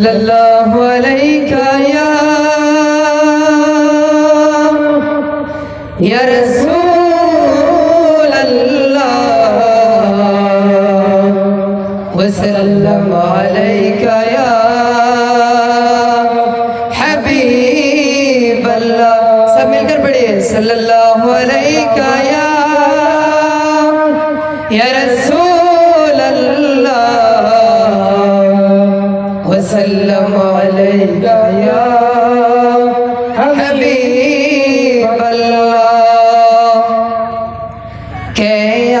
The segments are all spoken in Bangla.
الله عليك يا يا رسول الله وسلم عليك يا حبيب الله سب مل کر پڑھیے صلی اللہ علیہ یا يا رسول وسلم عليك يا حبيب الله. কে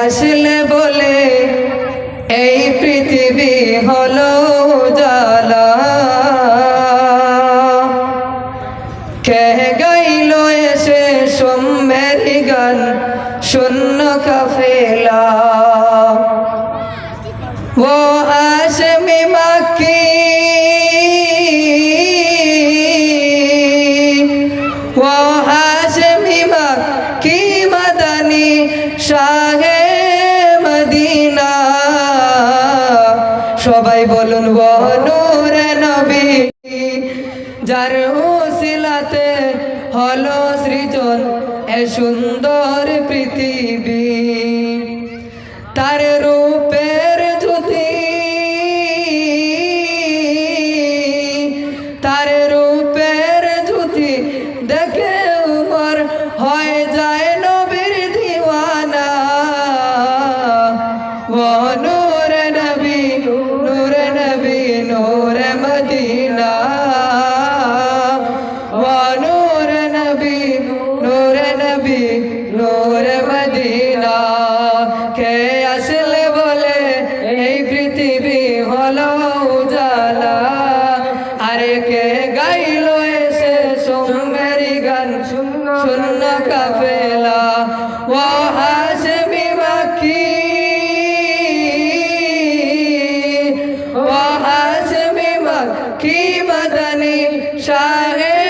আসলে বলে, এই পৃথিবী হলো জালা কে গাইল এসে সোম্যের গান? শূন্য কাফে হাশমি মাকি মাদানি শাহে মদিনা। সবাই বলুন ও নূরে যার ওসিলাতে হলো সৃজন এ সুন্দর পৃথিবী। তার রূপের কে আসলে বলে, এই পৃথিবী হলো উজালা। আরে কে গাইল এসে সোমেরি গান, শূন্য কাফেলা। ও হাসমি মাখি ও হাসমি মাখি মদনী শাহে